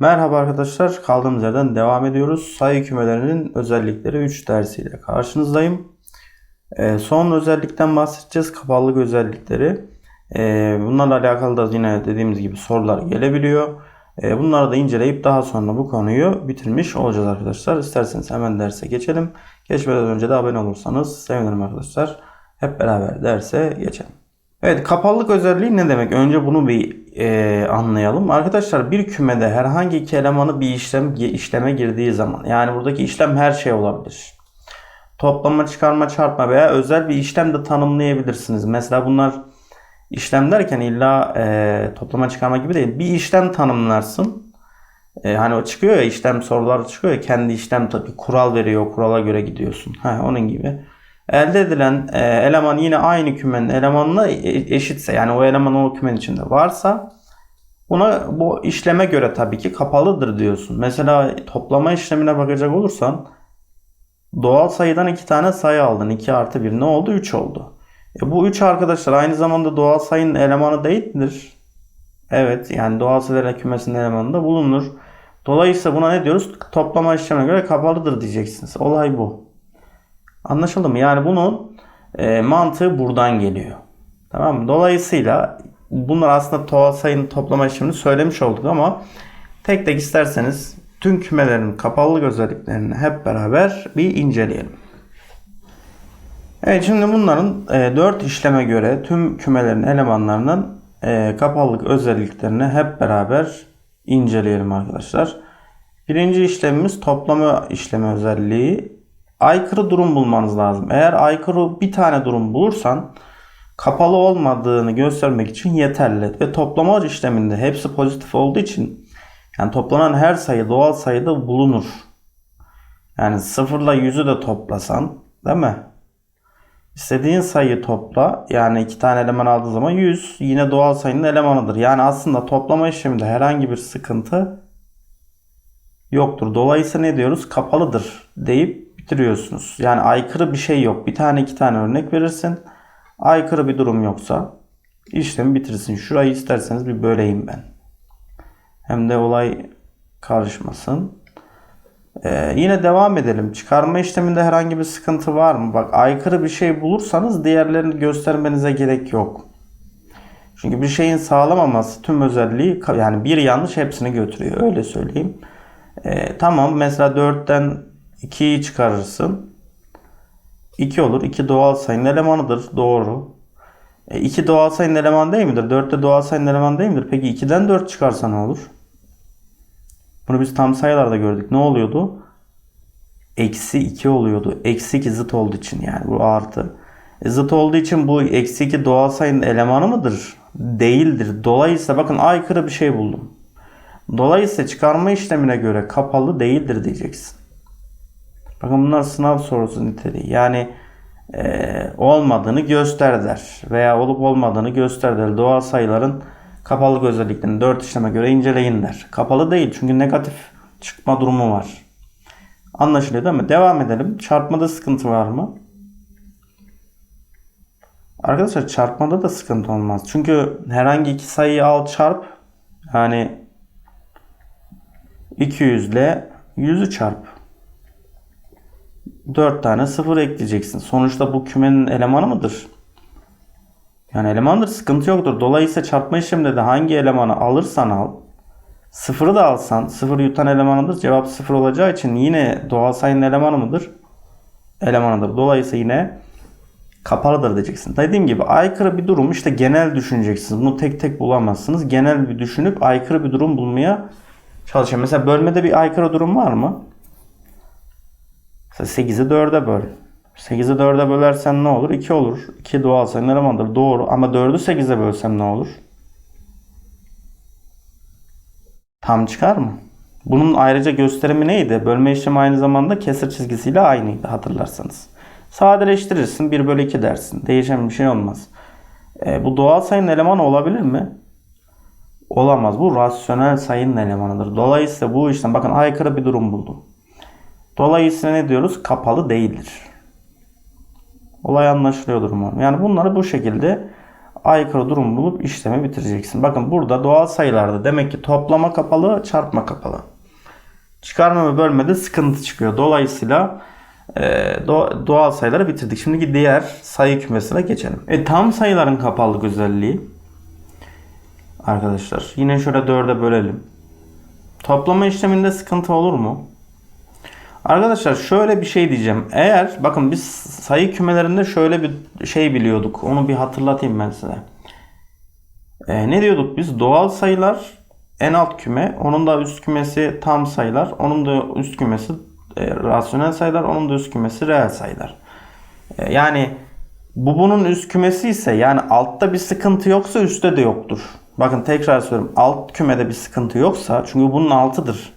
Merhaba arkadaşlar, kaldığımız yerden devam ediyoruz. Sayı kümelerinin özellikleri 3 dersiyle karşınızdayım. Ee, son özellikten bahsedeceğiz, kapalılık özellikleri. Ee, bunlarla alakalı da yine dediğimiz gibi sorular gelebiliyor. Ee, bunları da inceleyip daha sonra bu konuyu bitirmiş olacağız arkadaşlar. İsterseniz hemen derse geçelim. Geçmeden önce de abone olursanız sevinirim arkadaşlar. Hep beraber derse geçelim. Evet kapalılık özelliği ne demek? Önce bunu bir e, anlayalım. Arkadaşlar bir kümede herhangi iki elemanı bir işlem işleme girdiği zaman yani buradaki işlem her şey olabilir. Toplama, çıkarma, çarpma veya özel bir işlem de tanımlayabilirsiniz. Mesela bunlar işlem derken illa e, toplama, çıkarma gibi değil. Bir işlem tanımlarsın. E, hani o çıkıyor ya işlem sorular çıkıyor ya kendi işlem tabii kural veriyor. Kurala göre gidiyorsun. Heh, onun gibi. Elde edilen e, eleman yine aynı kümenin elemanına e- eşitse yani o eleman o kümenin içinde varsa buna bu işleme göre tabii ki kapalıdır diyorsun. Mesela toplama işlemine bakacak olursan doğal sayıdan iki tane sayı aldın. 2 artı 1 ne oldu? 3 oldu. E bu 3 arkadaşlar aynı zamanda doğal sayının elemanı değil midir? Evet yani doğal sayılar kümesinin elemanında bulunur. Dolayısıyla buna ne diyoruz? Toplama işlemine göre kapalıdır diyeceksiniz. Olay bu. Anlaşıldı mı? Yani bunun e, mantığı buradan geliyor. Tamam mı? Dolayısıyla bunlar aslında doğal sayının toplama işlemini söylemiş olduk ama tek tek isterseniz tüm kümelerin kapalılık özelliklerini hep beraber bir inceleyelim. Evet şimdi bunların e, 4 işleme göre tüm kümelerin elemanlarının e, kapalılık özelliklerini hep beraber inceleyelim arkadaşlar. Birinci işlemimiz toplama işlemi özelliği aykırı durum bulmanız lazım. Eğer aykırı bir tane durum bulursan kapalı olmadığını göstermek için yeterli. Ve toplama işleminde hepsi pozitif olduğu için yani toplanan her sayı doğal sayıda bulunur. Yani sıfırla yüzü de toplasan değil mi? İstediğin sayıyı topla. Yani iki tane eleman aldığı zaman 100 yine doğal sayının elemanıdır. Yani aslında toplama işleminde herhangi bir sıkıntı yoktur. Dolayısıyla ne diyoruz? Kapalıdır deyip bitiriyorsunuz. Yani aykırı bir şey yok. Bir tane iki tane örnek verirsin. Aykırı bir durum yoksa işlemi bitirsin. Şurayı isterseniz bir böleyim ben. Hem de olay karışmasın. Ee, yine devam edelim. Çıkarma işleminde herhangi bir sıkıntı var mı? Bak aykırı bir şey bulursanız diğerlerini göstermenize gerek yok. Çünkü bir şeyin sağlamaması tüm özelliği yani bir yanlış hepsini götürüyor. Öyle söyleyeyim. Ee, tamam mesela 4'ten 2'yi çıkarırsın. 2 olur. 2 doğal sayının elemanıdır. Doğru. E, 2 doğal sayının elemanı değil midir? 4 de doğal sayının elemanı değil midir? Peki 2'den 4 çıkarsa ne olur? Bunu biz tam sayılarda gördük. Ne oluyordu? Eksi 2 oluyordu. Eksi 2 zıt olduğu için yani bu artı. E, zıt olduğu için bu eksi 2 doğal sayının elemanı mıdır? Değildir. Dolayısıyla bakın aykırı bir şey buldum. Dolayısıyla çıkarma işlemine göre kapalı değildir diyeceksin. Bakın bunlar sınav sorusu niteliği. Yani e, olmadığını göster der. Veya olup olmadığını göster der. Doğal sayıların kapalı özelliklerini 4 işleme göre inceleyin der. Kapalı değil çünkü negatif çıkma durumu var. Anlaşılıyor değil mi? Devam edelim. Çarpmada sıkıntı var mı? Arkadaşlar çarpmada da sıkıntı olmaz. Çünkü herhangi iki sayıyı al çarp. Yani 200 ile 100'ü çarp. 4 tane 0 ekleyeceksin. Sonuçta bu kümenin elemanı mıdır? Yani elemandır sıkıntı yoktur. Dolayısıyla çarpma işleminde de hangi elemanı alırsan al. Sıfırı da alsan sıfır yutan elemanıdır. Cevap sıfır olacağı için yine doğal sayının elemanı mıdır? Elemanıdır. Dolayısıyla yine kapalıdır diyeceksin. Dediğim gibi aykırı bir durum işte genel düşüneceksiniz. Bunu tek tek bulamazsınız. Genel bir düşünüp aykırı bir durum bulmaya çalışın. Mesela bölmede bir aykırı durum var mı? Mesela 8'i 4'e böl. 8'i 4'e bölersen ne olur? 2 olur. 2 doğal sayının elemanıdır. Doğru. Ama 4'ü 8'e bölsem ne olur? Tam çıkar mı? Bunun ayrıca gösterimi neydi? Bölme işlemi aynı zamanda kesir çizgisiyle aynıydı hatırlarsanız. Sadeleştirirsin 1 bölü 2 dersin. Değişen bir şey olmaz. E, bu doğal sayının elemanı olabilir mi? Olamaz. Bu rasyonel sayının elemanıdır. Dolayısıyla bu işlem bakın aykırı bir durum buldum. Dolayısıyla ne diyoruz? Kapalı değildir. Olay anlaşılıyordur mu? Yani bunları bu şekilde aykırı durum bulup işlemi bitireceksin. Bakın burada doğal sayılarda demek ki toplama kapalı, çarpma kapalı. Çıkarma ve bölmede sıkıntı çıkıyor. Dolayısıyla e, do- doğal sayıları bitirdik. Şimdiki diğer sayı kümesine geçelim. E, tam sayıların kapalılık özelliği arkadaşlar. Yine şöyle 4'e bölelim. Toplama işleminde sıkıntı olur mu? Arkadaşlar şöyle bir şey diyeceğim. Eğer bakın biz sayı kümelerinde şöyle bir şey biliyorduk. Onu bir hatırlatayım ben size. Ee, ne diyorduk biz? Doğal sayılar en alt küme. Onun da üst kümesi tam sayılar. Onun da üst kümesi e, rasyonel sayılar. Onun da üst kümesi reel sayılar. E, yani bu bunun üst kümesi ise yani altta bir sıkıntı yoksa üstte de yoktur. Bakın tekrar söylüyorum. Alt kümede bir sıkıntı yoksa çünkü bunun altıdır.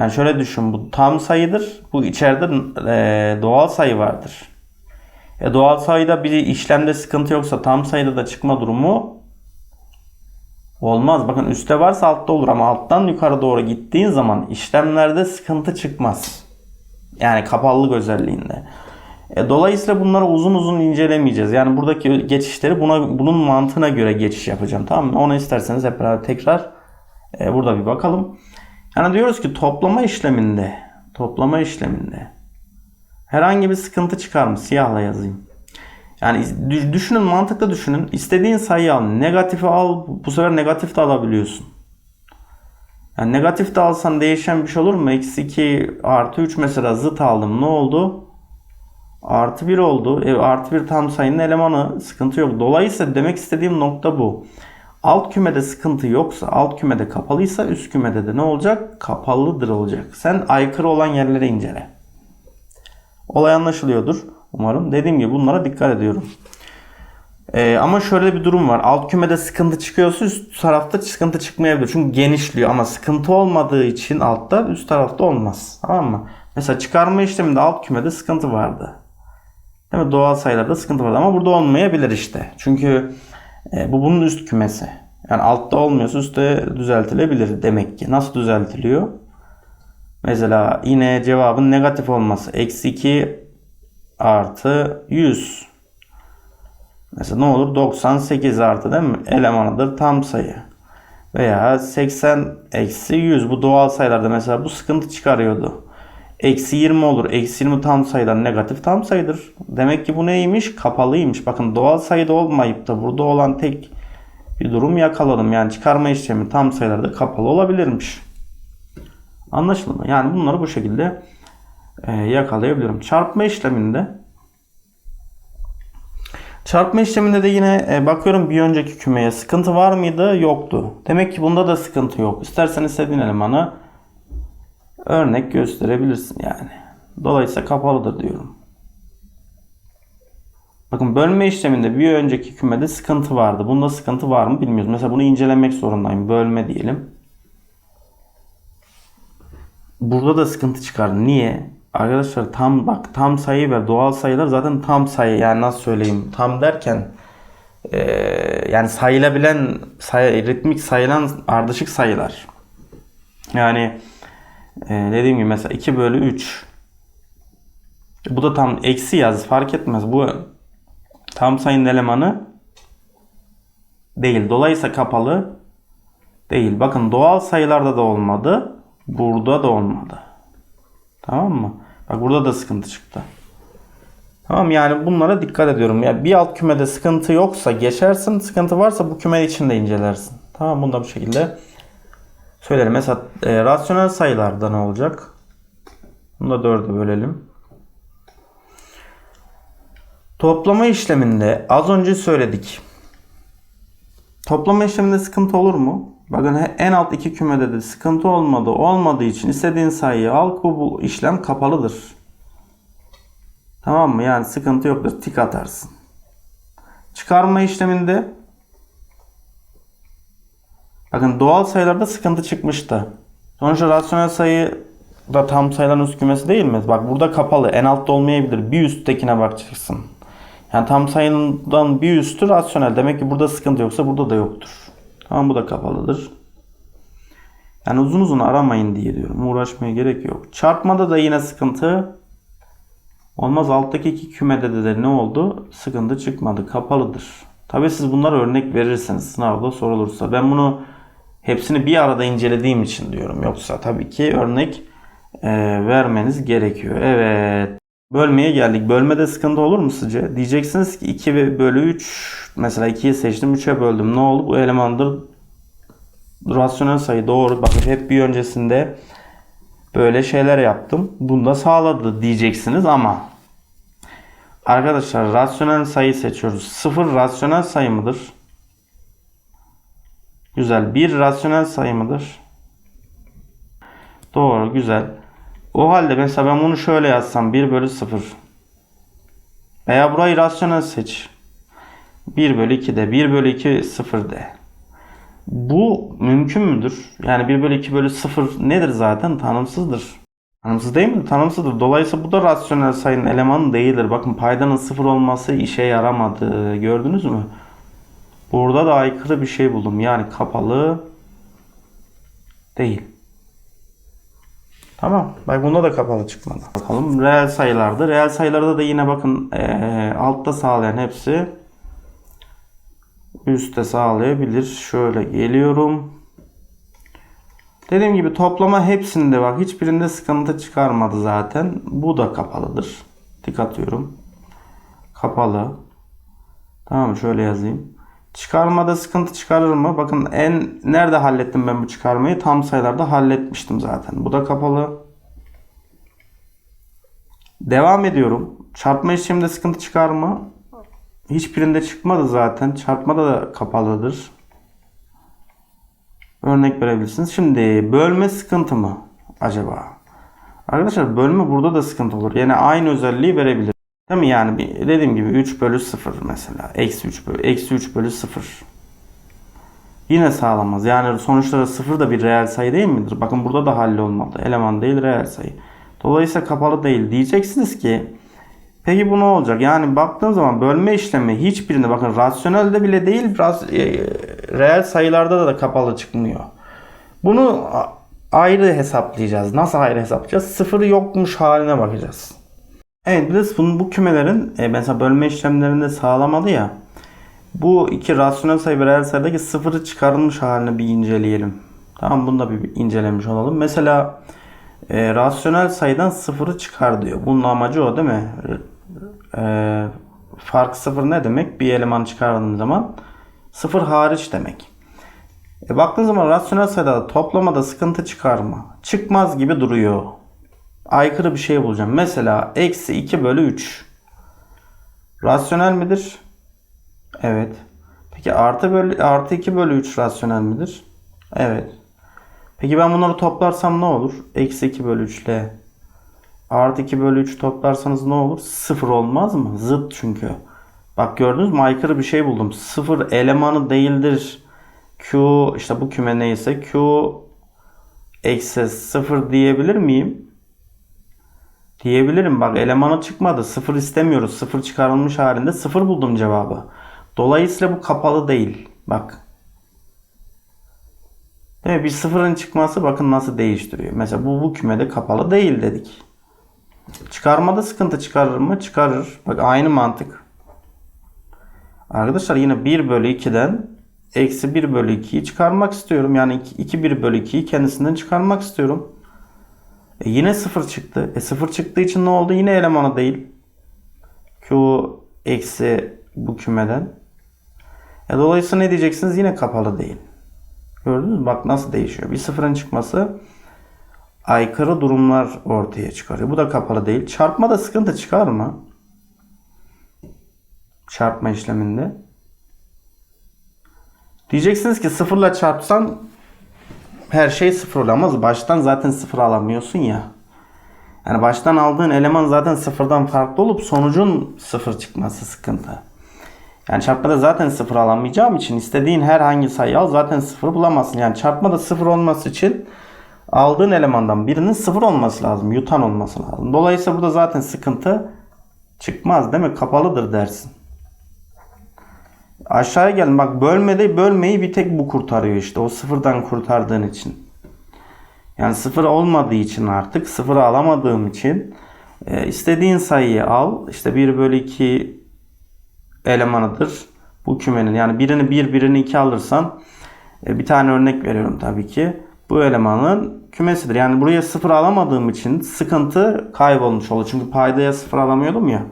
Yani şöyle düşün bu tam sayıdır. Bu içeride e, doğal sayı vardır. E, doğal sayıda bir işlemde sıkıntı yoksa tam sayıda da çıkma durumu olmaz. Bakın üstte varsa altta olur ama alttan yukarı doğru gittiğin zaman işlemlerde sıkıntı çıkmaz. Yani kapalılık özelliğinde. E, dolayısıyla bunları uzun uzun incelemeyeceğiz. Yani buradaki geçişleri buna bunun mantığına göre geçiş yapacağım. Tamam mı? Onu isterseniz hep beraber tekrar e, burada bir bakalım. Yani diyoruz ki toplama işleminde toplama işleminde herhangi bir sıkıntı çıkar mı? Siyahla yazayım. Yani dü- düşünün mantıklı düşünün. İstediğin sayıyı al. Negatifi al. Bu sefer negatif de alabiliyorsun. Yani negatif de alsan değişen bir şey olur mu? Eksi 2 artı 3 mesela zıt aldım. Ne oldu? Artı 1 oldu. E, artı 1 tam sayının elemanı. Sıkıntı yok. Dolayısıyla demek istediğim nokta bu. Alt kümede sıkıntı yoksa, alt kümede kapalıysa üst kümede de ne olacak? Kapalıdır olacak. Sen aykırı olan yerlere incele. Olay anlaşılıyordur umarım. Dediğim gibi bunlara dikkat ediyorum. Ee, ama şöyle bir durum var. Alt kümede sıkıntı çıkıyorsa üst tarafta sıkıntı çıkmayabilir. Çünkü genişliyor ama sıkıntı olmadığı için altta üst tarafta olmaz. Tamam mı? Mesela çıkarma işleminde alt kümede sıkıntı vardı. Değil mi? Doğal sayılarda sıkıntı vardı ama burada olmayabilir işte. Çünkü e, bu bunun üst kümesi. Yani altta olmuyorsa üstte düzeltilebilir demek ki. Nasıl düzeltiliyor? Mesela yine cevabın negatif olması. Eksi 2 artı 100. Mesela ne olur? 98 artı değil mi? Elemanıdır tam sayı. Veya 80 eksi 100. Bu doğal sayılarda mesela bu sıkıntı çıkarıyordu. Eksi 20 olur. Eksi 20 tam sayılar negatif tam sayıdır. Demek ki bu neymiş? Kapalıymış. Bakın doğal sayıda olmayıp da burada olan tek bir durum yakaladım. Yani çıkarma işlemi tam sayılarda kapalı olabilirmiş. Anlaşıldı mı? Yani bunları bu şekilde e, yakalayabiliyorum. Çarpma işleminde Çarpma işleminde de yine e, bakıyorum bir önceki kümeye sıkıntı var mıydı? Yoktu. Demek ki bunda da sıkıntı yok. İstersen istediğin elemanı örnek gösterebilirsin yani. Dolayısıyla kapalıdır diyorum. Bakın bölme işleminde bir önceki kümede sıkıntı vardı. Bunda sıkıntı var mı bilmiyoruz. Mesela bunu incelemek zorundayım. Bölme diyelim. Burada da sıkıntı çıkar. Niye? Arkadaşlar tam bak tam sayı ve doğal sayılar zaten tam sayı. Yani nasıl söyleyeyim? Tam derken eee, yani sayılabilen sayı, ritmik sayılan ardışık sayılar. Yani eee, dediğim gibi mesela 2 bölü 3 bu da tam eksi yaz fark etmez. Bu tam sayının elemanı değil. Dolayısıyla kapalı değil. Bakın doğal sayılarda da olmadı. Burada da olmadı. Tamam mı? Bak burada da sıkıntı çıktı. Tamam yani bunlara dikkat ediyorum. Yani bir alt kümede sıkıntı yoksa geçersin. Sıkıntı varsa bu küme içinde incelersin. Tamam bunu da bu şekilde söylerim. Mesela e, rasyonel sayılarda ne olacak? Bunu da dörde bölelim. Toplama işleminde az önce söyledik. Toplama işleminde sıkıntı olur mu? Bakın en alt iki kümede de sıkıntı olmadı. Olmadığı için istediğin sayıyı al. Bu, bu işlem kapalıdır. Tamam mı? Yani sıkıntı yoktur. Tik atarsın. Çıkarma işleminde bakın doğal sayılarda sıkıntı çıkmıştı. Sonuçta rasyonel sayı da tam sayıların üst kümesi değil mi? Bak burada kapalı. En altta olmayabilir. Bir üsttekine bakacaksın. Yani tam sayından bir üstü rasyonel. Demek ki burada sıkıntı yoksa burada da yoktur. Tamam bu da kapalıdır. Yani uzun uzun aramayın diye diyorum. Uğraşmaya gerek yok. Çarpmada da yine sıkıntı olmaz. Alttaki iki kümede de, de ne oldu? Sıkıntı çıkmadı. Kapalıdır. Tabii siz bunlara örnek verirseniz sınavda sorulursa. Ben bunu hepsini bir arada incelediğim için diyorum. Yoksa tabii ki örnek e, vermeniz gerekiyor. Evet. Bölmeye geldik. Bölmede sıkıntı olur mu sizce? Diyeceksiniz ki 2 bölü 3 mesela 2'yi seçtim 3'e böldüm. Ne oldu? Bu elemandır rasyonel sayı doğru. Bakın hep bir öncesinde böyle şeyler yaptım. Bunu da sağladı diyeceksiniz ama arkadaşlar rasyonel sayı seçiyoruz. 0 rasyonel sayı mıdır? Güzel. 1 rasyonel sayı mıdır? Doğru. Güzel. O halde mesela ben bunu şöyle yazsam 1 bölü 0. Veya burayı rasyonel seç. 1 bölü 2 de 1 bölü 2 0 de. Bu mümkün müdür? Yani 1 bölü 2 bölü 0 nedir zaten? Tanımsızdır. Tanımsız değil mi? Tanımsızdır. Dolayısıyla bu da rasyonel sayının elemanı değildir. Bakın paydanın 0 olması işe yaramadı. Gördünüz mü? Burada da aykırı bir şey buldum. Yani kapalı değil. Tamam. Bak bunda da kapalı çıkmadı. Bakalım reel sayılarda. Reel sayılarda da yine bakın eee, altta sağlayan hepsi üstte sağlayabilir. Şöyle geliyorum. Dediğim gibi toplama hepsinde bak hiçbirinde sıkıntı çıkarmadı zaten. Bu da kapalıdır. Tik atıyorum. Kapalı. Tamam şöyle yazayım. Çıkarmada sıkıntı çıkarır mı? Bakın en nerede hallettim ben bu çıkarmayı? Tam sayılarda halletmiştim zaten. Bu da kapalı. Devam ediyorum. Çarpma işleminde sıkıntı çıkar mı? Hiçbirinde çıkmadı zaten. Çarpmada da kapalıdır. Örnek verebilirsiniz. Şimdi bölme sıkıntı mı acaba? Arkadaşlar bölme burada da sıkıntı olur. Yani aynı özelliği verebilir. Değil mi? Yani bir- dediğim gibi 3 bölü 0 mesela. Eksi 3 bölü, eksi 3 bölü 0. Yine sağlamaz. Yani sonuçta 0 da bir reel sayı değil midir? Bakın burada da hallolmalı. Eleman değil reel sayı. Dolayısıyla kapalı değil. Diyeceksiniz ki peki bu ne olacak? Yani baktığım zaman bölme işlemi hiçbirinde bakın rasyonelde bile değil biraz e, reel sayılarda da kapalı çıkmıyor. Bunu ayrı hesaplayacağız. Nasıl ayrı hesaplayacağız? Sıfırı yokmuş haline bakacağız. Evet de bunun, bu kümelerin e, mesela bölme işlemlerinde sağlamadı ya. Bu iki rasyonel sayı ve reel sayıdaki sıfırı çıkarılmış halini bir inceleyelim. Tamam bunu da bir incelemiş olalım. Mesela e, rasyonel sayıdan sıfırı çıkar diyor. Bunun amacı o değil mi? E, fark sıfır ne demek? Bir eleman çıkardığın zaman sıfır hariç demek. E, baktığın zaman rasyonel sayıda toplamada sıkıntı çıkar mı? Çıkmaz gibi duruyor. Aykırı bir şey bulacağım. Mesela eksi 2 bölü 3. Rasyonel midir? Evet. Peki artı, bölü, artı 2 bölü 3 rasyonel midir? Evet. Peki ben bunları toplarsam ne olur? Eksi 2 bölü 3 ile artı 2 bölü 3 toplarsanız ne olur? 0 olmaz mı? Zıt çünkü. Bak gördünüz mü? Aykırı bir şey buldum. 0 elemanı değildir. Q işte bu küme neyse Q eksi 0 diyebilir miyim? Diyebilirim. Bak elemanı çıkmadı. 0 istemiyoruz. 0 çıkarılmış halinde 0 buldum cevabı. Dolayısıyla bu kapalı değil. Bak. Değil mi? Bir sıfırın çıkması bakın nasıl değiştiriyor. Mesela bu bu kümede kapalı değil dedik. Çıkarmada sıkıntı çıkarır mı? Çıkarır. Bak aynı mantık. Arkadaşlar yine 1 bölü 2'den eksi 1 bölü 2'yi çıkarmak istiyorum. Yani 2, 2 1 bölü 2'yi kendisinden çıkarmak istiyorum. E yine 0 çıktı. E 0 çıktığı için ne oldu? Yine elemanı değil. Q eksi bu kümeden. E dolayısıyla ne diyeceksiniz? Yine kapalı değil. Gördünüz mü? Bak nasıl değişiyor. Bir sıfırın çıkması aykırı durumlar ortaya çıkarıyor. Bu da kapalı değil. Çarpmada sıkıntı çıkar mı? Çarpma işleminde. Diyeceksiniz ki sıfırla çarpsan her şey sıfır olamaz. Baştan zaten sıfır alamıyorsun ya. Yani baştan aldığın eleman zaten sıfırdan farklı olup sonucun sıfır çıkması sıkıntı. Yani çarpmada zaten sıfır alamayacağım için istediğin herhangi sayı al zaten sıfır bulamazsın. Yani çarpmada sıfır olması için aldığın elemandan birinin sıfır olması lazım. Yutan olması lazım. Dolayısıyla burada zaten sıkıntı çıkmaz değil mi? Kapalıdır dersin. Aşağıya gelin. Bak bölmede bölmeyi bir tek bu kurtarıyor işte. O sıfırdan kurtardığın için. Yani sıfır olmadığı için artık sıfırı alamadığım için e, istediğin sayıyı al. İşte 1 bölü 2 elemanıdır. Bu kümenin yani birini 1 birini 2 alırsan e, bir tane örnek veriyorum tabii ki. Bu elemanın kümesidir. Yani buraya 0 alamadığım için sıkıntı kaybolmuş olur. Çünkü paydaya 0 alamıyordum ya.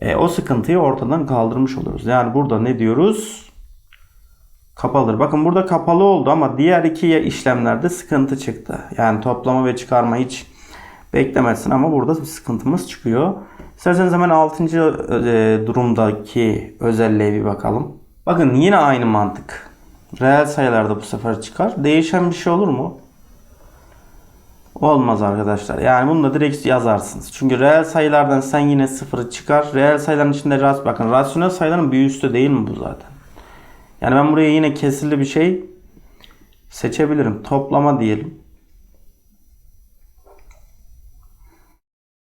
E, o sıkıntıyı ortadan kaldırmış oluruz. Yani burada ne diyoruz? Kapalıdır. Bakın burada kapalı oldu ama diğer iki işlemlerde sıkıntı çıktı. Yani toplama ve çıkarma hiç beklemezsin ama burada bir sıkıntımız çıkıyor. İsterseniz hemen 6. e, durumdaki özelliğe bir bakalım. Bakın yine aynı mantık. Reel sayılarda bu sefer çıkar. Değişen bir şey olur mu? Olmaz arkadaşlar. Yani bunu da direkt yazarsınız. Çünkü reel sayılardan sen yine sıfırı çıkar. Reel sayıların içinde ras bakın rasyonel sayıların bir üstü değil mi bu zaten? Yani ben buraya yine kesirli bir şey seçebilirim. Toplama diyelim.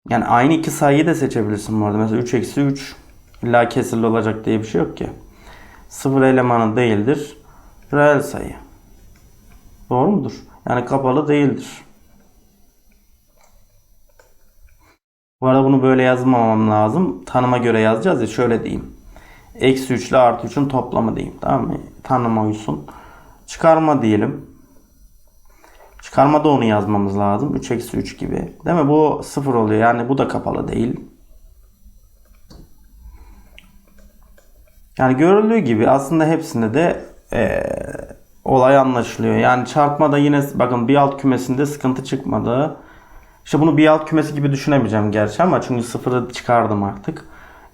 Yani aynı iki sayıyı da seçebilirsin bu arada. Mesela 3 eksi 3 illa kesirli olacak diye bir şey yok ki. Sıfır elemanı değildir. Reel sayı. Doğru mudur? Yani kapalı değildir. Bu arada bunu böyle yazmamam lazım. Tanıma göre yazacağız ya şöyle diyeyim. Eksi 3 ile artı 3'ün toplamı diyeyim. Tamam mı? Tanıma uysun. Çıkarma diyelim. Çıkarmada onu yazmamız lazım. 3 eksi 3 gibi. Değil mi? Bu 0 oluyor. Yani bu da kapalı değil. Yani görüldüğü gibi aslında hepsinde de eee, olay anlaşılıyor. Yani çarpmada yine bakın bir alt kümesinde sıkıntı çıkmadı. İşte bunu bir alt kümesi gibi düşünemeyeceğim gerçi ama çünkü sıfırı çıkardım artık.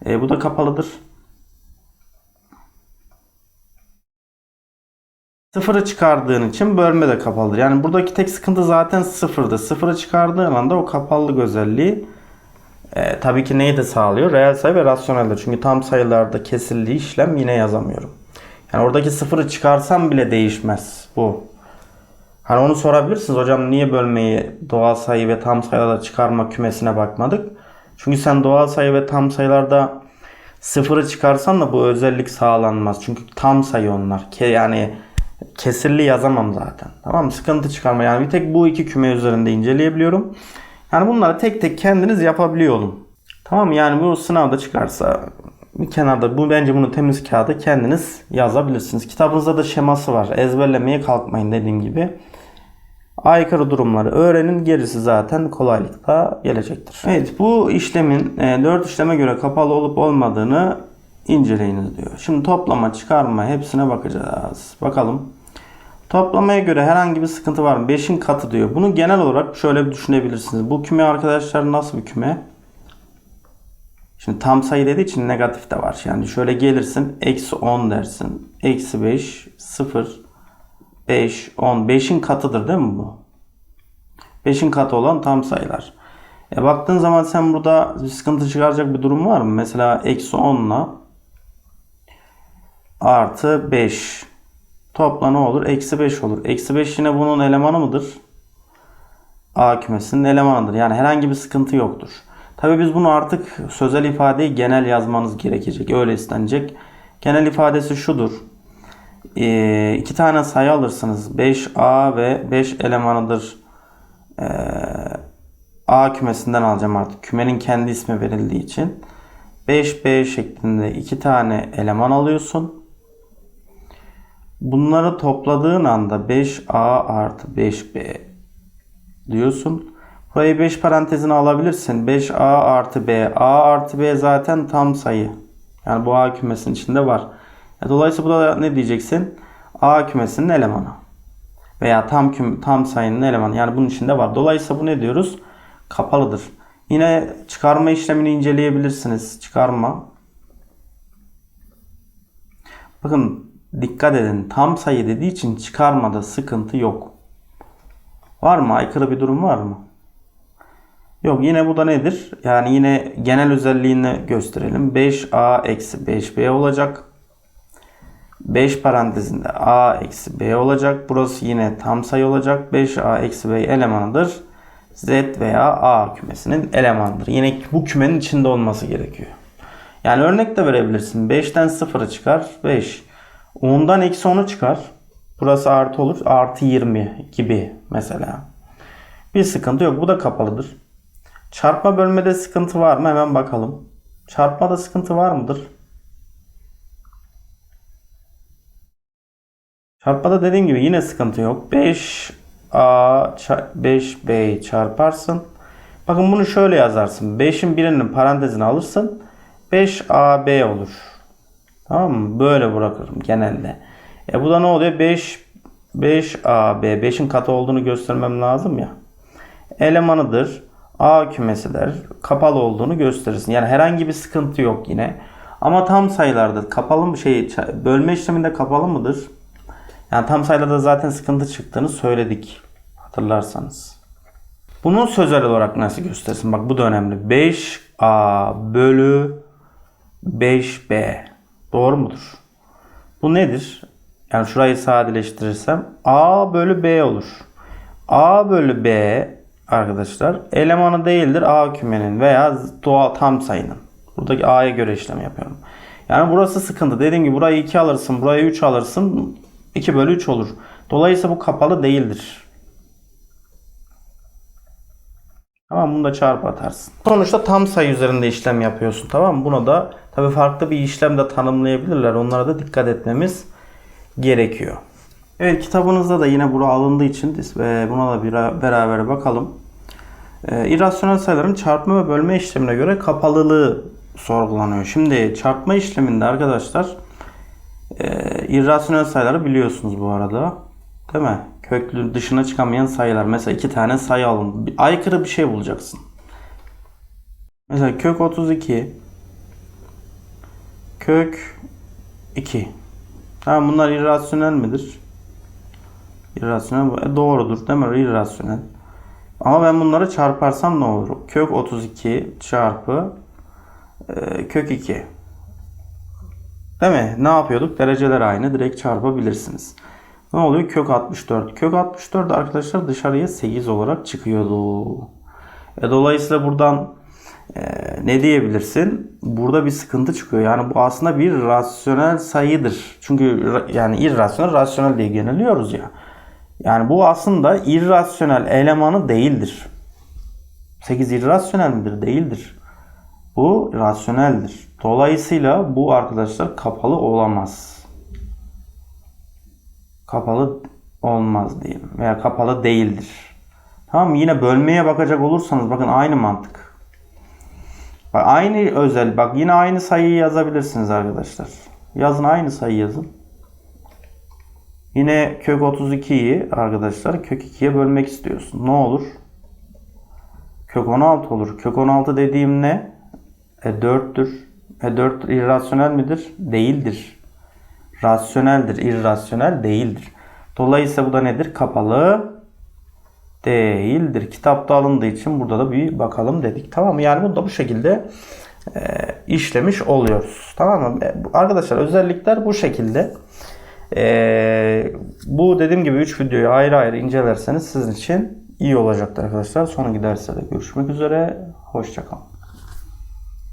E, bu da kapalıdır. Sıfırı çıkardığın için bölme de kapalıdır. Yani buradaki tek sıkıntı zaten sıfırdı. Sıfırı çıkardığın anda o kapalılık özelliği e, tabii ki neyi de sağlıyor? Reel sayı ve rasyoneldir. Çünkü tam sayılarda kesildiği işlem yine yazamıyorum. Yani oradaki sıfırı çıkarsam bile değişmez bu. Hani onu sorabilirsiniz hocam niye bölmeyi doğal sayı ve tam sayılarda çıkarma kümesine bakmadık? Çünkü sen doğal sayı ve tam sayılarda sıfırı çıkarsan da bu özellik sağlanmaz. Çünkü tam sayı onlar. Ke- Yani kesirli yazamam zaten. Tamam mı? Sıkıntı çıkarma. Yani bir tek bu iki küme üzerinde inceleyebiliyorum. Yani bunları tek tek kendiniz yapabiliyor olun. Tamam mı? Yani bu sınavda çıkarsa kenarda bu bence bunu temiz kağıda kendiniz yazabilirsiniz. Kitabınızda da şeması var. Ezberlemeye kalkmayın dediğim gibi. Aykırı durumları öğrenin. Gerisi zaten kolaylıkla gelecektir. Evet bu işlemin 4 işleme göre kapalı olup olmadığını inceleyiniz diyor. Şimdi toplama, çıkarma hepsine bakacağız. Bakalım. Toplamaya göre herhangi bir sıkıntı var mı? 5'in katı diyor. Bunu genel olarak şöyle bir düşünebilirsiniz. Bu küme arkadaşlar nasıl bir küme? Şimdi tam sayı dediği için negatif de var. Yani şöyle gelirsin. Eksi 10 dersin. Eksi 5, 0, 5, 10. 5'in katıdır değil mi bu? 5'in katı olan tam sayılar. E baktığın zaman sen burada bir sıkıntı çıkaracak bir durum var mı? Mesela eksi 10 ile artı 5 topla ne olur? Eksi 5 olur. Eksi 5 yine bunun elemanı mıdır? A kümesinin elemanıdır. Yani herhangi bir sıkıntı yoktur. Tabii biz bunu artık sözel ifadeyi genel yazmanız gerekecek. Öyle istenecek. Genel ifadesi şudur. Ee, iki tane sayı alırsınız. 5A ve 5 elemanıdır. Ee, A kümesinden alacağım artık. Kümenin kendi ismi verildiği için. 5B şeklinde iki tane eleman alıyorsun. Bunları topladığın anda 5A artı 5B diyorsun. Burayı 5 parantezine alabilirsin. 5A artı B. A artı B zaten tam sayı. Yani bu A kümesinin içinde var. E, Dolayısıyla burada ne diyeceksin? A kümesinin elemanı. Veya tam küm, tam sayının elemanı. Yani bunun içinde var. Dolayısıyla bu ne diyoruz? Kapalıdır. Yine çıkarma işlemini inceleyebilirsiniz. Çıkarma. Bakın dikkat edin. Tam sayı dediği için çıkarmada sıkıntı yok. Var mı? Aykırı bir durum var mı? Yok yine bu da nedir? Yani yine genel özelliğini gösterelim. 5a eksi 5b olacak. 5 parantezinde a eksi b olacak. Burası yine tam sayı olacak. 5a eksi b elemanıdır. Z veya a kümesinin elemanıdır. Yine bu kümenin içinde olması gerekiyor. Yani örnek de verebilirsin. 5'ten 0'ı çıkar. 5. 10'dan eksi 10'u çıkar. Burası artı olur. Artı 20 gibi mesela. Bir sıkıntı yok. Bu da kapalıdır. Çarpma bölmede sıkıntı var mı? Hemen bakalım. Çarpmada sıkıntı var mıdır? Çarpmada dediğim gibi yine sıkıntı yok. 5A 5B'yi çarparsın. Bakın bunu şöyle yazarsın. 5'in birinin parantezine alırsın. 5AB olur. Tamam mı? Böyle bırakırım genelde. E bu da ne oluyor? 5 5AB 5'in katı olduğunu göstermem lazım ya. Elemanıdır. A kümesidir. Kapalı olduğunu gösterirsin. Yani herhangi bir sıkıntı yok yine. Ama tam sayılarda kapalı mı şey bölme işleminde kapalı mıdır? Yani tam sayılarda zaten sıkıntı çıktığını söyledik. Hatırlarsanız. Bunun sözel olarak nasıl göstersin? Bak bu da önemli. 5A bölü 5B. Doğru mudur? Bu nedir? Yani şurayı sadeleştirirsem A bölü B olur. A bölü B arkadaşlar elemanı değildir A kümenin veya doğal tam sayının. Buradaki A'ya göre işlem yapıyorum. Yani burası sıkıntı. Dediğim gibi burayı 2 alırsın, burayı 3 alırsın. 2 bölü 3 olur. Dolayısıyla bu kapalı değildir. Tamam bunu da çarpı atarsın. Sonuçta tam sayı üzerinde işlem yapıyorsun. Tamam mı? Buna da tabi farklı bir işlem de tanımlayabilirler. Onlara da dikkat etmemiz gerekiyor. Evet kitabınızda da yine bura alındığı için ve buna da bir beraber bakalım. İrrasyonel sayıların çarpma ve bölme işlemine göre kapalılığı sorgulanıyor. Şimdi çarpma işleminde arkadaşlar e, irrasyonel sayıları biliyorsunuz bu arada. Değil mi? Köklü dışına çıkamayan sayılar. Mesela iki tane sayı alın. Aykırı bir şey bulacaksın. Mesela kök 32 kök 2 Tamam bunlar irrasyonel midir? İrrasyonel. E, doğrudur değil mi? İrrasyonel. Ama ben bunları çarparsam ne olur? Kök 32 çarpı e, kök 2. Değil mi? Ne yapıyorduk? Dereceler aynı. Direkt çarpabilirsiniz. Ne oluyor? Kök 64. Kök 64 arkadaşlar dışarıya 8 olarak çıkıyordu. E, dolayısıyla buradan e, ne diyebilirsin? Burada bir sıkıntı çıkıyor. Yani bu aslında bir rasyonel sayıdır. Çünkü yani irrasyonel, rasyonel diye geneliyoruz ya. Yani bu aslında irrasyonel elemanı değildir. 8 irrasyonel midir? Değildir. Bu rasyoneldir. Dolayısıyla bu arkadaşlar kapalı olamaz. Kapalı olmaz diyelim. Veya kapalı değildir. Tamam? Yine bölmeye bakacak olursanız bakın aynı mantık. Aynı özel. Bak yine aynı sayıyı yazabilirsiniz arkadaşlar. Yazın aynı sayı yazın. Yine kök 32'yi arkadaşlar kök 2'ye bölmek istiyorsun. Ne olur? Kök 16 olur. Kök 16 dediğim ne? E 4'tür. E 4 irrasyonel midir? Değildir. Rasyoneldir. irrasyonel değildir. Dolayısıyla bu da nedir? Kapalı değildir. Kitapta alındığı için burada da bir bakalım dedik. Tamam mı? Yani bunu da bu şekilde e, işlemiş oluyoruz. Tamam mı? E, arkadaşlar özellikler bu şekilde. E, bu dediğim gibi 3 videoyu ayrı ayrı incelerseniz sizin için iyi olacaktır arkadaşlar. Sonraki derslerde görüşmek üzere. Hoşçakalın.